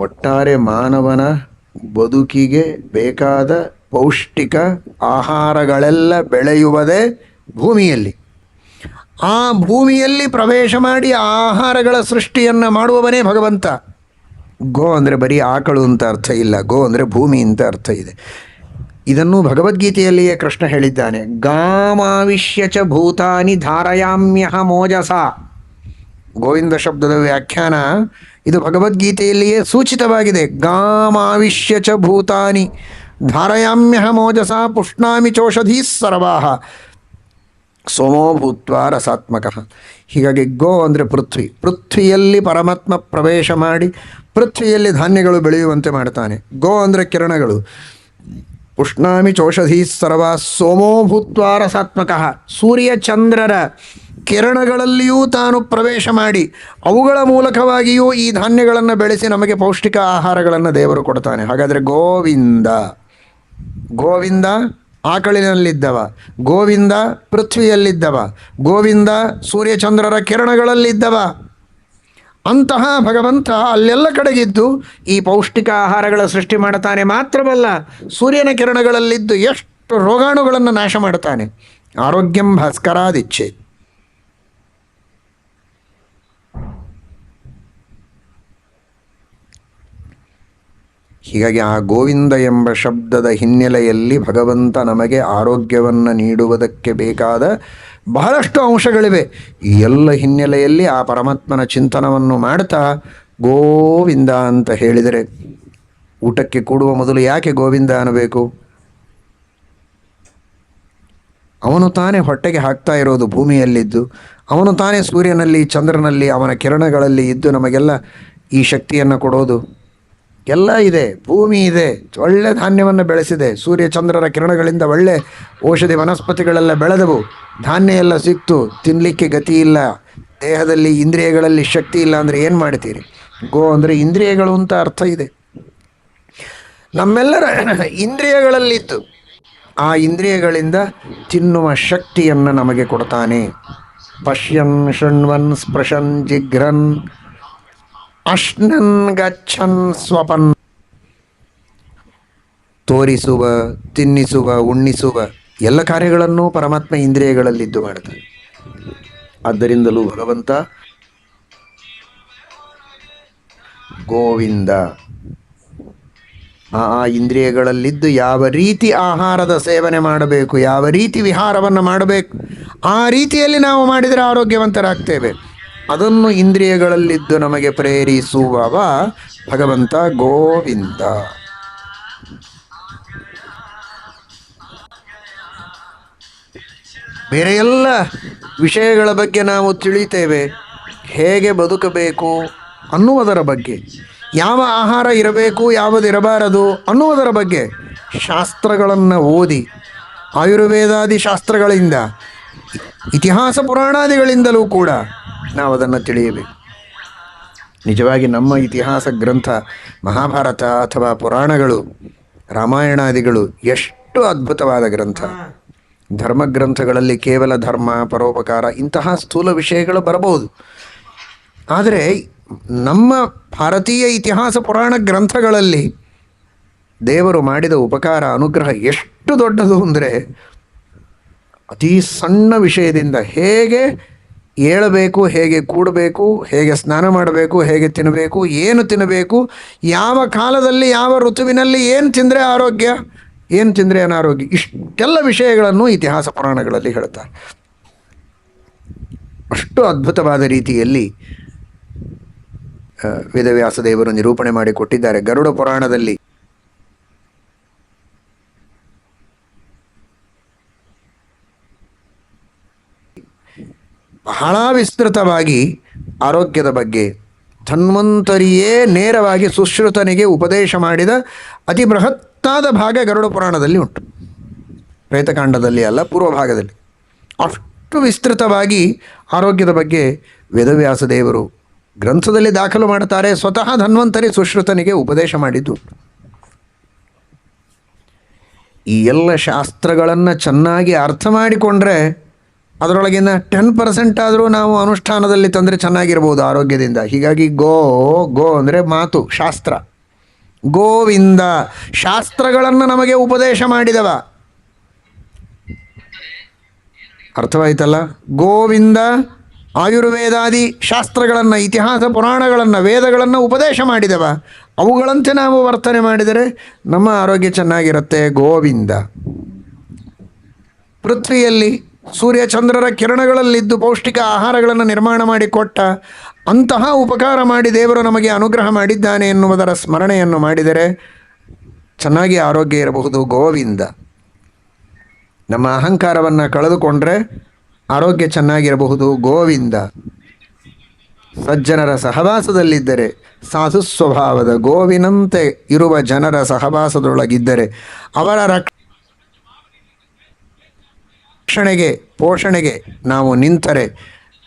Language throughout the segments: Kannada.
ಒಟ್ಟಾರೆ ಮಾನವನ ಬದುಕಿಗೆ ಬೇಕಾದ ಪೌಷ್ಟಿಕ ಆಹಾರಗಳೆಲ್ಲ ಬೆಳೆಯುವುದೇ ಭೂಮಿಯಲ್ಲಿ. ಆ ಭೂಮಿಯಲ್ಲಿ ಪ್ರವೇಶ ಮಾಡಿ ಆಹಾರಗಳ ಸೃಷ್ಟಿಯನ್ನು ಮಾಡುವವನೇ ಭಗವಂತ. ಗೋ ಅಂದರೆ ಬರೀ ಆಕಳು ಅಂತ ಅರ್ಥ ಇಲ್ಲ, ಗೋ ಅಂದರೆ ಭೂಮಿ ಅಂತ ಅರ್ಥ ಇದೆ. ಇದನ್ನು ಭಗವದ್ಗೀತೆಯಲ್ಲಿಯೇ ಕೃಷ್ಣ ಹೇಳಿದ್ದಾನೆ ಗಾಮಾವಿಷ್ಯ ಚ ಭೂತಾನಿ ಧಾರಯಾಮ್ಯಹ ಮೋಜಸ. ಗೋವಿಂದ ಶಬ್ದದ ವ್ಯಾಖ್ಯಾನ ಇದು ಭಗವದ್ಗೀತೆಯಲ್ಲಿಯೇ ಸೂಚಿತವಾಗಿದೆ. ಗಾಮಾವಿಷ್ಯ ಚ ಭೂತಾನಿ ಧಾರಯಾಮ್ಯಹ ಮೋಜಸ ಪುಷ್ಣಾಮಿ ಚೋಷಧೀ ಸರ್ವಾಹ. ಸೋಮೋ ಭೂತ್ವ ರಸಾತ್ಮಕ. ಹೀಗಾಗಿ ಗೋ ಅಂದರೆ ಪೃಥ್ವಿ. ಪೃಥ್ವಿಯಲ್ಲಿ ಪರಮಾತ್ಮ ಪ್ರವೇಶ ಮಾಡಿ ಪೃಥ್ವಿಯಲ್ಲಿ ಧಾನ್ಯಗಳು ಬೆಳೆಯುವಂತೆ ಮಾಡ್ತಾನೆ. ಗೋ ಅಂದರೆ ಕಿರಣಗಳು. ಉಷ್ಣಾಮಿ ಚೋಷಧಿ ಸರ್ವ ಸೋಮೋ ಭೂತ್ವ ರಸಾತ್ಮಕ. ಸೂರ್ಯ ಚಂದ್ರರ ಕಿರಣಗಳಲ್ಲಿಯೂ ತಾನು ಪ್ರವೇಶ ಮಾಡಿ ಅವುಗಳ ಮೂಲಕವಾಗಿಯೂ ಈ ಧಾನ್ಯಗಳನ್ನು ಬೆಳೆಸಿ ನಮಗೆ ಪೌಷ್ಟಿಕ ಆಹಾರಗಳನ್ನು ದೇವರು ಕೊಡ್ತಾನೆ. ಹಾಗಾದರೆ ಗೋವಿಂದ ಗೋವಿಂದ ಆಕಳಿನಲ್ಲಿದ್ದವ, ಗೋವಿಂದ ಪೃಥ್ವಿಯಲ್ಲಿದ್ದವ, ಗೋವಿಂದ ಸೂರ್ಯಚಂದ್ರರ ಕಿರಣಗಳಲ್ಲಿದ್ದವ. ಅಂತಹ ಭಗವಂತ ಅಲ್ಲೆಲ್ಲ ಕಡೆಗಿದ್ದು ಈ ಪೌಷ್ಟಿಕ ಆಹಾರಗಳ ಸೃಷ್ಟಿ ಮಾಡುತ್ತಾನೆ. ಮಾತ್ರವಲ್ಲ, ಸೂರ್ಯನ ಕಿರಣಗಳಲ್ಲಿದ್ದು ಎಷ್ಟು ರೋಗಾಣುಗಳನ್ನು ನಾಶ ಮಾಡುತ್ತಾನೆ. ಆರೋಗ್ಯಂ ಭಾಸ್ಕರಾದಿಚ್ಛೆ ಹೀಗಾಗಿ ಆ ಗೋವಿಂದ ಎಂಬ ಶಬ್ದದ ಹಿನ್ನೆಲೆಯಲ್ಲಿ ಭಗವಂತ ನಮಗೆ ಆರೋಗ್ಯವನ್ನು ನೀಡುವುದಕ್ಕೆ ಬೇಕಾದ ಬಹಳಷ್ಟು ಅಂಶಗಳಿವೆ. ಈ ಎಲ್ಲ ಹಿನ್ನೆಲೆಯಲ್ಲಿ ಆ ಪರಮಾತ್ಮನ ಚಿಂತನವನ್ನು ಮಾಡ್ತಾ ಗೋವಿಂದ ಅಂತ ಹೇಳಿದರೆ ಊಟಕ್ಕೆ ಕೂಡುವ ಮೊದಲು ಯಾಕೆ ಗೋವಿಂದ ಅನ್ನಬೇಕು? ಅವನು ತಾನೇ ಹೊಟ್ಟೆಗೆ ಹಾಕ್ತಾ ಇರೋದು ಭೂಮಿಯಲ್ಲಿದ್ದು, ಅವನು ತಾನೇ ಸೂರ್ಯನಲ್ಲಿ, ಚಂದ್ರನಲ್ಲಿ, ಅವನ ಕಿರಣಗಳಲ್ಲಿ ಇದ್ದು ನಮಗೆಲ್ಲ ಈ ಶಕ್ತಿಯನ್ನು ಕೊಡೋದು. ಎಲ್ಲ ಇದೆ, ಭೂಮಿ ಇದೆ, ಒಳ್ಳೆ ಧಾನ್ಯವನ್ನು ಬೆಳೆಸಿದೆ, ಸೂರ್ಯ ಚಂದ್ರರ ಕಿರಣಗಳಿಂದ ಒಳ್ಳೆ ಔಷಧಿ ವನಸ್ಪತಿಗಳೆಲ್ಲ ಬೆಳೆದವು ಧಾನ್ಯ ಎಲ್ಲ ಸಿಕ್ತು ತಿನ್ನಲಿಕ್ಕೆ ಗತಿ ಇಲ್ಲ, ದೇಹದಲ್ಲಿ ಇಂದ್ರಿಯಗಳಲ್ಲಿ ಶಕ್ತಿ ಇಲ್ಲ ಅಂದರೆ ಏನು ಮಾಡ್ತೀರಿ? ಗೋ ಅಂದರೆ ಇಂದ್ರಿಯಗಳು ಅಂತ ಅರ್ಥ ಇದೆ. ನಮ್ಮೆಲ್ಲರ ಇಂದ್ರಿಯಗಳಲ್ಲಿದ್ದು, ಆ ಇಂದ್ರಿಯಗಳಿಂದ ತಿನ್ನುವ ಶಕ್ತಿಯನ್ನು ನಮಗೆ ಕೊಡ್ತಾನೆ. ಪಶ್ಯನ್ ಶೃಣ್ವನ್ ಸ್ಪೃಶನ್ ಜಿಘ್ರನ್ ಅಶ್ನನ್ ಗಚ್ಚನ್ ಸ್ವಪನ್. ತೋರಿಸುವ, ತಿನ್ನಿಸುವ, ಉಣ್ಣಿಸುವ ಎಲ್ಲ ಕಾರ್ಯಗಳನ್ನು ಪರಮಾತ್ಮ ಇಂದ್ರಿಯಗಳಲ್ಲಿದ್ದು ಮಾಡ್ತಾನೆ. ಆದ್ದರಿಂದಲೂ ಭಗವಂತ ಗೋವಿಂದ. ಆ ಆ ಇಂದ್ರಿಯಗಳಲ್ಲಿದ್ದು ಯಾವ ರೀತಿ ಆಹಾರದ ಸೇವನೆ ಮಾಡಬೇಕು, ಯಾವ ರೀತಿ ವಿಹಾರವನ್ನು ಮಾಡಬೇಕು, ಆ ರೀತಿಯಲ್ಲಿ ನಾವು ಮಾಡಿದರೆ ಆರೋಗ್ಯವಂತರಾಗ್ತೇವೆ. ಅದನ್ನು ಇಂದ್ರಿಯಗಳಲ್ಲಿದ್ದು ನಮಗೆ ಪ್ರೇರಿಸುವವ ಭಗವಂತ ಗೋವಿಂದ. ಬೇರೆ ಎಲ್ಲ ವಿಷಯಗಳ ಬಗ್ಗೆ ನಾವು ತಿಳಿತೇವೆ. ಹೇಗೆ ಬದುಕಬೇಕು ಅನ್ನುವುದರ ಬಗ್ಗೆ. ಯಾವ ಆಹಾರ ಇರಬೇಕು ಯಾವುದಿರಬಾರದು ಅನ್ನುವುದರ ಬಗ್ಗೆ ಶಾಸ್ತ್ರಗಳನ್ನು ಓದಿ. ಆಯುರ್ವೇದಾದಿ ಶಾಸ್ತ್ರಗಳಿಂದ, ಇತಿಹಾಸ ಪುರಾಣಾದಿಗಳಿಂದಲೂ ಕೂಡ ನಾವು ಅದನ್ನು ತಿಳಿಯಬೇಕು. ನಿಜವಾಗಿ ನಮ್ಮ ಇತಿಹಾಸ ಗ್ರಂಥ, ಮಹಾಭಾರತ ಅಥವಾ ಪುರಾಣಗಳು, ರಾಮಾಯಣಾದಿಗಳು ಎಷ್ಟು ಅದ್ಭುತವಾದ ಗ್ರಂಥ. ಧರ್ಮ ಗ್ರಂಥಗಳಲ್ಲಿ ಕೇವಲ ಧರ್ಮ, ಪರೋಪಕಾರ ಇಂತಹ ಸ್ಥೂಲ ವಿಷಯಗಳು ಬರಬಹುದು. ಆದರೆ ನಮ್ಮ ಭಾರತೀಯ ಇತಿಹಾಸ ಪುರಾಣ ಗ್ರಂಥಗಳಲ್ಲಿ ದೇವರು ಮಾಡಿದ ಉಪಕಾರ, ಅನುಗ್ರಹ ಎಷ್ಟು ದೊಡ್ಡದು ಅಂದರೆ ಅತಿ ಸಣ್ಣ ವಿಷಯದಿಂದ ಹೇಗೆ ಏಳಬೇಕು, ಹೇಗೆ ಕೂಡಬೇಕು, ಹೇಗೆ ಸ್ನಾನ ಮಾಡಬೇಕು, ಹೇಗೆ ತಿನ್ನಬೇಕು, ಏನು ತಿನ್ನಬೇಕು, ಯಾವ ಕಾಲದಲ್ಲಿ, ಯಾವ ಋತುವಿನಲ್ಲಿ ಏನು ತಿಂದರೆ ಆರೋಗ್ಯ, ಏನು ತಿಂದರೆ ಅನಾರೋಗ್ಯ, ಇಷ್ಟೆಲ್ಲ ವಿಷಯಗಳನ್ನು ಇತಿಹಾಸ ಪುರಾಣಗಳಲ್ಲಿ ಹೇಳ್ತಾರೆ. ಅಷ್ಟು ಅದ್ಭುತವಾದ ರೀತಿಯಲ್ಲಿ ವೇದವ್ಯಾಸ ದೇವರು ನಿರೂಪಣೆ ಮಾಡಿಕೊಟ್ಟಿದ್ದಾರೆ. ಗರುಡ ಪುರಾಣದಲ್ಲಿ ಬಹಳ ವಿಸ್ತೃತವಾಗಿ ಆರೋಗ್ಯದ ಬಗ್ಗೆ ಧನ್ವಂತರಿಯೇ ನೇರವಾಗಿ ಸುಶ್ರುತನಿಗೆ ಉಪದೇಶ ಮಾಡಿದ ಅತಿ ಬೃಹತ್ತಾದ ಭಾಗ ಗರುಡ ಪುರಾಣದಲ್ಲಿ ಉಂಟು. ಪ್ರೇತಕಾಂಡದಲ್ಲಿ ಅಲ್ಲ, ಪೂರ್ವ ಭಾಗದಲ್ಲಿ. ಅಷ್ಟು ವಿಸ್ತೃತವಾಗಿ ಆರೋಗ್ಯದ ಬಗ್ಗೆ ವೇದವ್ಯಾಸ ದೇವರು ಗ್ರಂಥದಲ್ಲಿ ದಾಖಲು ಮಾಡುತ್ತಾರೆ. ಸ್ವತಃ ಧನ್ವಂತರಿ ಸುಶ್ರುತನಿಗೆ ಉಪದೇಶ ಮಾಡಿದ್ದು. ಈ ಎಲ್ಲ ಶಾಸ್ತ್ರಗಳನ್ನು ಚೆನ್ನಾಗಿ ಅರ್ಥ ಮಾಡಿಕೊಂಡ್ರೆ ಅದರೊಳಗಿನ ಟೆನ್ ಪರ್ಸೆಂಟ್ ಆದರೂ ನಾವು ಅನುಷ್ಠಾನದಲ್ಲಿ ತಂದರೆ ಚೆನ್ನಾಗಿರ್ಬೋದು ಆರೋಗ್ಯದಿಂದ. ಹೀಗಾಗಿ ಗೋ ಗೋ ಅಂದರೆ ಮಾತು, ಶಾಸ್ತ್ರ. ಗೋವಿಂದ ಶಾಸ್ತ್ರಗಳನ್ನು ನಮಗೆ ಉಪದೇಶ ಮಾಡಿದವ. ಅರ್ಥವಾಯ್ತಲ್ಲ? ಗೋವಿಂದ ಆಯುರ್ವೇದಾದಿ ಶಾಸ್ತ್ರಗಳನ್ನು, ಇತಿಹಾಸ ಪುರಾಣಗಳನ್ನು, ವೇದಗಳನ್ನು ಉಪದೇಶ ಮಾಡಿದವ. ಅವುಗಳಂತೆ ನಾವು ವರ್ತನೆ ಮಾಡಿದರೆ ನಮ್ಮ ಆರೋಗ್ಯ ಚೆನ್ನಾಗಿರುತ್ತೆ ಗೋವಿಂದ. ಪೃಥ್ವಿಯಲ್ಲಿ ಸೂರ್ಯ ಚಂದ್ರರ ಕಿರಣಗಳಲ್ಲಿದ್ದು ಪೌಷ್ಟಿಕ ಆಹಾರಗಳನ್ನು ನಿರ್ಮಾಣ ಮಾಡಿಕೊಟ್ಟ ಅಂತಹ ಉಪಕಾರ ಮಾಡಿ ದೇವರು ನಮಗೆ ಅನುಗ್ರಹ ಮಾಡಿದ್ದಾನೆ ಎನ್ನುವುದರ ಸ್ಮರಣೆಯನ್ನು ಮಾಡಿದರೆ ಚೆನ್ನಾಗಿ ಆರೋಗ್ಯ ಇರಬಹುದು. ಗೋವಿಂದ. ನಮ್ಮ ಅಹಂಕಾರವನ್ನು ಕಳೆದುಕೊಂಡ್ರೆ ಆರೋಗ್ಯ ಚೆನ್ನಾಗಿರಬಹುದು. ಗೋವಿಂದ. ಸಜ್ಜನರ ಸಹವಾಸದಲ್ಲಿದ್ದರೆ ಸಾಧು ಸ್ವಭಾವದ ಗೋವಿನಂತೆ ಇರುವ ಜನರ ಸಹವಾಸದೊಳಗಿದ್ದರೆ ಅವರ ರಕ್ಷಣೆಗೆ, ಪೋಷಣೆಗೆ ನಾವು ನಿಂತರೆ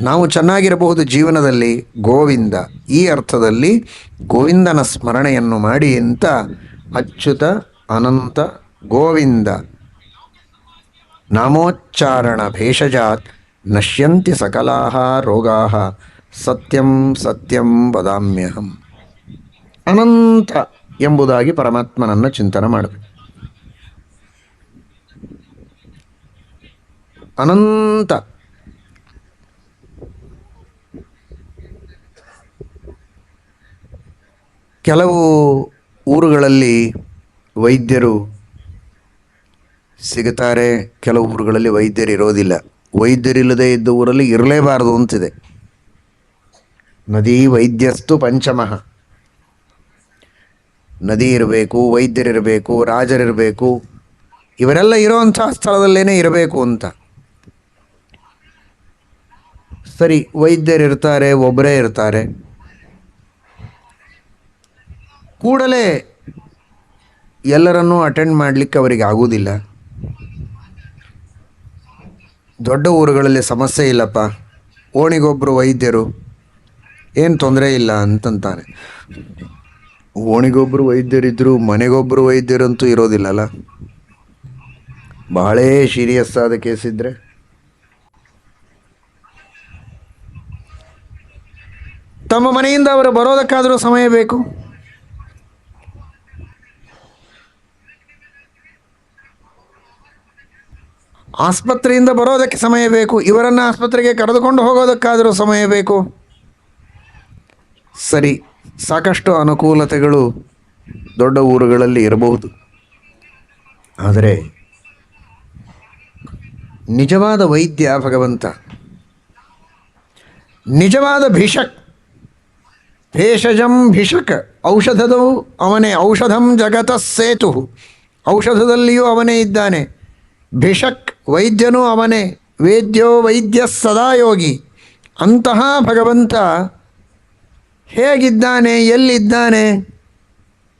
ನಾವು ಚೆನ್ನಾಗಿರಬಹುದು ಜೀವನದಲ್ಲಿ ಗೋವಿಂದ. ಈ ಅರ್ಥದಲ್ಲಿ ಗೋವಿಂದನ ಸ್ಮರಣೆಯನ್ನು ಮಾಡಿ ಅಂತ ಅಚ್ಯುತ, ಅನಂತ, ಗೋವಿಂದ. ನಾಮೋಚ್ಚಾರಣ ಭೇಷಜಾತ್ ನಶ್ಯಂತಿ ಸಕಲಾಹ ರೋಗಾ ಸತ್ಯಂ ಸತ್ಯಂ ವದಾಮ್ಯಹಂ. ಅನಂತ ಎಂಬುದಾಗಿ ಪರಮಾತ್ಮನನ್ನು ಚಿಂತನೆ ಮಾಡಬೇಕು ಅನಂತ. ಕೆಲವು ಊರುಗಳಲ್ಲಿ ವೈದ್ಯರು ಸಿಗುತ್ತಾರೆ, ಕೆಲವು ಊರುಗಳಲ್ಲಿ ವೈದ್ಯರು ಇರೋದಿಲ್ಲ. ವೈದ್ಯರಿಲ್ಲದೆ ಇದ್ದ ಊರಲ್ಲಿ ಇರಲೇಬಾರದು ಅಂತಿದೆ. ನದಿ ವೈದ್ಯಸ್ತು ಪಂಚಮಃ. ನದಿ ಇರಬೇಕು, ವೈದ್ಯರಿರಬೇಕು, ರಾಜರಿರಬೇಕು, ಇವರೆಲ್ಲ ಇರೋವಂಥ ಸ್ಥಳದಲ್ಲೇನೆ ಇರಬೇಕು ಅಂತ. ಸರಿ ವೈದ್ಯರಿರ್ತಾರೆ ಒಬ್ಬರೇ ಇರ್ತಾರೆ. ಕೂಡಲೇ ಎಲ್ಲರನ್ನೂ ಅಟೆಂಡ್ ಮಾಡಲಿಕ್ಕೆ ಅವರಿಗೆ ಆಗುವುದಿಲ್ಲ ದೊಡ್ಡ ಊರುಗಳಲ್ಲಿ ಸಮಸ್ಯೆ ಇಲ್ಲಪ್ಪ. ಓಣಿಗೊಬ್ಬರು ವೈದ್ಯರು, ಏನು ತೊಂದರೆ ಇಲ್ಲ ಅಂತಂತಾನೆ ಓಣಿಗೊಬ್ಬರು ವೈದ್ಯರಿದ್ದರೂ ಮನೆಗೊಬ್ಬರು ವೈದ್ಯರಂತೂ ಇರೋದಿಲ್ಲಲ್ಲ. ಬಹಳೇ ಸೀರಿಯಸ್ ಆದ ಕೇಸ್ ತಮ್ಮ ಮನೆಯಿಂದ ಅವರು ಬರೋದಕ್ಕಾದರೂ ಸಮಯ ಬೇಕು. ಆಸ್ಪತ್ರೆಯಿಂದ ಬರೋದಕ್ಕೆ ಸಮಯ ಬೇಕು. ಇವರನ್ನು ಆಸ್ಪತ್ರೆಗೆ ಕರೆದುಕೊಂಡು ಹೋಗೋದಕ್ಕಾದರೂ ಸಮಯ ಬೇಕು. ಸರಿ, ಸಾಕಷ್ಟು ಅನುಕೂಲತೆಗಳು ದೊಡ್ಡ ಊರುಗಳಲ್ಲಿ ಇರಬಹುದು. ಆದರೆ ನಿಜವಾದ ವೈದ್ಯ ಭಗವಂತ, ನಿಜವಾದ ಭಿಷಕ್ ಭೇಷಜಂ ಭಿಷಕ್ ಔಷಧದವು ಅವನೇ ಔಷಧಂ ಜಗತ ಸೇತು. ಔಷಧದಲ್ಲಿಯೂ ಅವನೇ ಇದ್ದಾನೆ. ಭಿಷಕ್ ವೈದ್ಯನೂ ಅವನೇ. ವೇದ್ಯೋ ವೈದ್ಯ ಸದಾ ಯೋಗಿ. ಅಂತಹ ಭಗವಂತ ಹೇಗಿದ್ದಾನೆ? ಎಲ್ಲಿದ್ದಾನೆ?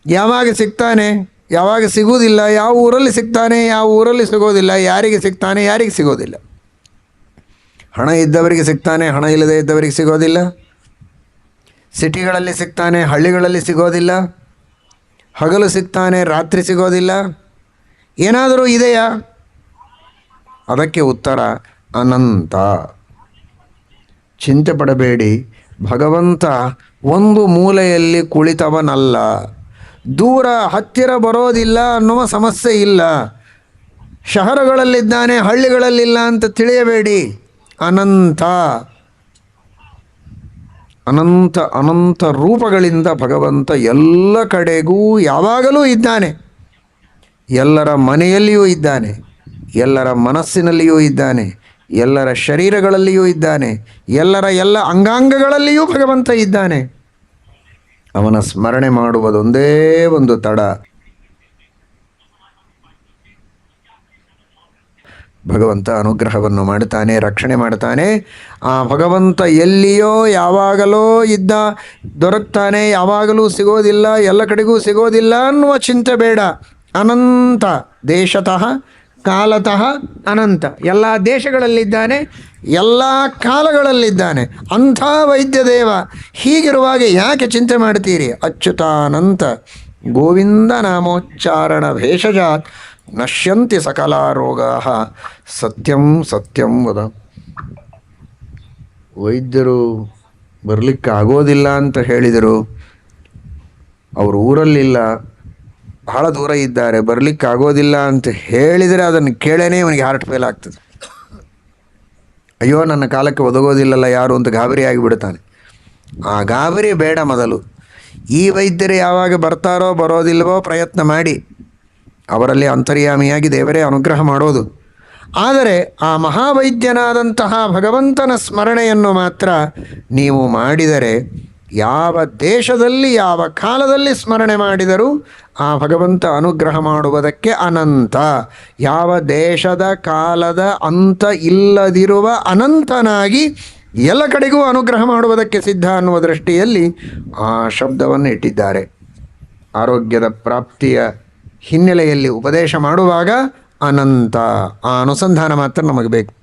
ಯಾವಾಗ ಸಿಗ್ತಾನೆ? ಯಾವಾಗ ಸಿಗುವುದಿಲ್ಲ? ಯಾವ ಊರಲ್ಲಿ ಸಿಗ್ತಾನೆ? ಯಾವ ಊರಲ್ಲಿ ಸಿಗೋದಿಲ್ಲ? ಯಾರಿಗೆ ಸಿಗ್ತಾನೆ? ಯಾರಿಗೆ ಸಿಗೋದಿಲ್ಲ? ಹಣ ಇದ್ದವರಿಗೆ ಸಿಗ್ತಾನೆ, ಹಣ ಇಲ್ಲದೆ ಇದ್ದವರಿಗೆ ಸಿಗೋದಿಲ್ಲ. ಸಿಟಿಗಳಲ್ಲಿ ಸಿಗ್ತಾನೆ, ಹಳ್ಳಿಗಳಲ್ಲಿ ಸಿಗೋದಿಲ್ಲ, ಹಗಲು ಸಿಗ್ತಾನೆ, ರಾತ್ರಿ ಸಿಗೋದಿಲ್ಲ. ಏನಾದರೂ ಇದೆಯಾ? ಅದಕ್ಕೆ ಉತ್ತರ, ಅನಂತ. ಚಿಂತೆ ಪಡಬೇಡಿ, ಭಗವಂತ ಒಂದು ಮೂಲೆಯಲ್ಲಿ ಕುಳಿತವನಲ್ಲ. ದೂರ ಹತ್ತಿರ ಬರೋದಿಲ್ಲ ಅನ್ನುವ ಸಮಸ್ಯೆ ಇಲ್ಲ. ಶಹರಗಳಲ್ಲಿದ್ದಾನೆ, ಹಳ್ಳಿಗಳಲ್ಲಿಲ್ಲ ಅಂತ ತಿಳಿಯಬೇಡಿ. ಅನಂತ. ಅನಂತ ಅನಂತ ರೂಪಗಳಿಂದ ಭಗವಂತ ಎಲ್ಲ ಕಡೆಗೂ ಯಾವಾಗಲೂ ಇದ್ದಾನೆ. ಎಲ್ಲರ ಮನೆಯಲ್ಲಿಯೂ ಇದ್ದಾನೆ. ಎಲ್ಲರ ಮನಸ್ಸಿನಲ್ಲಿಯೂ ಇದ್ದಾನೆ. ಎಲ್ಲರ ಶರೀರಗಳಲ್ಲಿಯೂ ಇದ್ದಾನೆ. ಎಲ್ಲರ ಎಲ್ಲ ಅಂಗಾಂಗಗಳಲ್ಲಿಯೂ ಭಗವಂತ ಇದ್ದಾನೆ. ಅವನ ಸ್ಮರಣೆ ಮಾಡುವುದೊಂದೇ ಒಂದು ತಡ. ಭಗವಂತ ಅನುಗ್ರಹವನ್ನು ಮಾಡುತ್ತಾನೆ, ರಕ್ಷಣೆ ಮಾಡ್ತಾನೆ ಆ ಭಗವಂತ ಎಲ್ಲಿಯೋ ಯಾವಾಗಲೋ ಇದ್ದ, ದೊರಕ್ತಾನೆ. ಯಾವಾಗಲೂ ಸಿಗೋದಿಲ್ಲ, ಎಲ್ಲ ಕಡೆಗೂ ಸಿಗೋದಿಲ್ಲ ಅನ್ನುವ ಚಿಂತೆ ಬೇಡ. ಅನಂತ, ದೇಶತಃ, ಕಾಲತಃ ಅನಂತ. ಎಲ್ಲ ದೇಶಗಳಲ್ಲಿದ್ದಾನೆ, ಎಲ್ಲ ಕಾಲಗಳಲ್ಲಿದ್ದಾನೆ. ಅಂಥ ವೈದ್ಯದೇವ ಹೀಗಿರುವಾಗ ಯಾಕೆ ಚಿಂತೆ ಮಾಡ್ತೀರಿ ಅಚ್ಯುತಾನಂತ ಗೋವಿಂದ ನಾಮೋಚ್ಚಾರಣ ಭೇಷಜಾತ್. ನಶ್ಯಂತಿ ಸಕಲ ರೋಗಾ ಸತ್ಯಂ ಸತ್ಯಂ ವದ. ವೈದ್ಯರು ಬರಲಿಕ್ಕೆ ಆಗೋದಿಲ್ಲ ಅಂತ ಹೇಳಿದರು. ಅವರು ಊರಲ್ಲಿಲ್ಲ. ಬಹಳ ದೂರ ಇದ್ದಾರೆ. ಬರಲಿಕ್ಕೆ ಆಗೋದಿಲ್ಲ ಅಂತ ಹೇಳಿದರೆ ಅದನ್ನು ಕೇಳೇನೆ ಅವನಿಗೆ ಹಾರ್ಟ್ ಫೇಲ್ ಆಗ್ತದೆ. ಅಯ್ಯೋ, ನನ್ನ ಕಾಲಕ್ಕೆ ಒದಗೋದಿಲ್ಲಲ್ಲ ಯಾರು ಅಂತ ಗಾಬರಿ ಆಗಿಬಿಡ್ತಾನೆ ಆ ಗಾಬರಿ ಬೇಡ ಮೊದಲು. ಈ ವೈದ್ಯರು ಯಾವಾಗ ಬರ್ತಾರೋ ಬರೋದಿಲ್ವೋ ಪ್ರಯತ್ನ ಮಾಡಿ. ಅವರಲ್ಲಿ ಅಂತರ್ಯಾಮಿಯಾಗಿ ದೇವರೇ ಅನುಗ್ರಹ ಮಾಡೋದು. ಆದರೆ ಆ ಮಹಾವೈದ್ಯನಾದಂತಹ ಭಗವಂತನ ಸ್ಮರಣೆಯನ್ನು ಮಾತ್ರ ನೀವು ಮಾಡಿದರೆ ಯಾವ ದೇಶದಲ್ಲಿ, ಯಾವ ಕಾಲದಲ್ಲಿ ಸ್ಮರಣೆ ಮಾಡಿದರೂ ಆ ಭಗವಂತ ಅನುಗ್ರಹ ಮಾಡುವುದಕ್ಕೆ ಅನಂತ. ಯಾವ ದೇಶದ ಕಾಲದ ಅಂತ ಇಲ್ಲದಿರುವ ಅನಂತನಾಗಿ ಎಲ್ಲ ಕಡೆಗೂ ಅನುಗ್ರಹ ಮಾಡುವುದಕ್ಕೆ ಸಿದ್ಧ ಅನ್ನುವ ದೃಷ್ಟಿಯಲ್ಲಿ ಆ ಶಬ್ದವನ್ನು ಇಟ್ಟಿದ್ದಾರೆ. ಆರೋಗ್ಯದ ಪ್ರಾಪ್ತಿಯ ಹಿನ್ನೆಲೆಯಲ್ಲಿ ಉಪದೇಶ ಮಾಡುವಾಗ ಅನಂತ ಆ ಅನುಸಂಧಾನ ಮಾತ್ರ ನಮಗೆ ಬೇಕು.